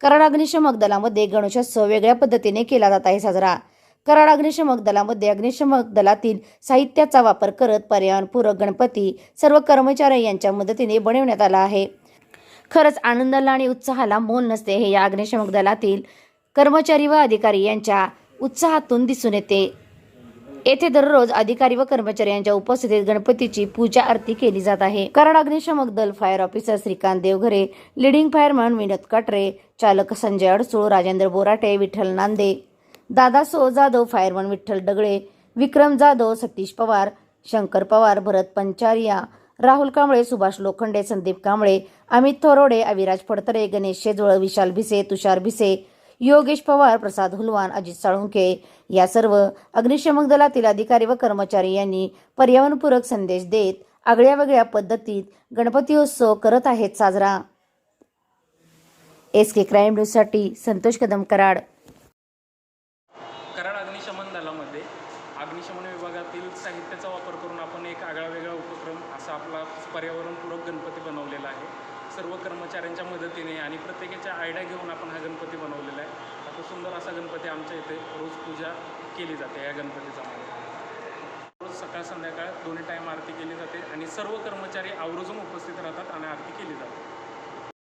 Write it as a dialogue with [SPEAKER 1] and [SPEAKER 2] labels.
[SPEAKER 1] कराड अग्निशमक दलामध्ये गणेशोत्सव वेगळ्या पद्धतीने केला जात आहे साजरा. कराड अग्निशमक दलामध्ये अग्निशमक दलातील साहित्याचा वापर करत पर्यावरणपूरक गणपती सर्व कर्मचारी यांच्या मदतीने बनवण्यात आला आहे. खरंच आनंदाला आणि उत्साहाला मोल नसते हे या अग्निशमक दलातील कर्मचारी व अधिकारी यांच्या उत्साहातून दिसून येते. येथे दररोज अधिकारी व कर्मचारी यांच्या उपस्थितीत गणपतीची पूजा आरती केली जात आहे. कराड अग्निशमक दल fire officer Shrikant Devghare leading fireman Vinod Katare चालक संजय अडसूळ राजेंद्र बोराटे विठ्ठल नांदे दादा सो जाधव फायरमन विठ्ठल डगळे विक्रम जाधव सतीश पवार शंकर पवार भरत पंचारिया राहुल कांबळे सुभाष लोखंडे संदीप कांबळे अमित थोरोडे अविराज फडतरे गणेश शेजवळ विशाल भिसे तुषार भिसे योगेश पवार प्रसाद हुलवान अजित साळुंके या सर्व अग्निशमक दलातील अधिकारी व कर्मचारी यांनी पर्यावरणपूरक संदेश देत आगळ्या वेगळ्या पद्धतीत गणपतीोत्सव करत आहेत साजरा. एस के क्राईम न्यूजसाठी संतोष कदम कराड.
[SPEAKER 2] कराड अग्निशमन दलामध्ये अग्निशमन विभागातील साहित्याचा वापर करून आपण एक आगळा वेगळा उपक्रम असा आपला पर्यावरणपूरक गणपती बनवलेला आहे. सर्व कर्मचाऱ्यांच्या मदतीने आणि प्रत्येकाच्या आयडिया घेऊन आपण हा गणपती बनवलेला आहे. आता सुंदर असा गणपती आमच्या इथे रोज पूजा केली जाते या गणपतीचा रोज सकाळ संध्याकाळ दोन्ही टाईम आरती केली जाते आणि सर्व कर्मचारी आवर्जून उपस्थित राहतात आणि आरती केली जाते.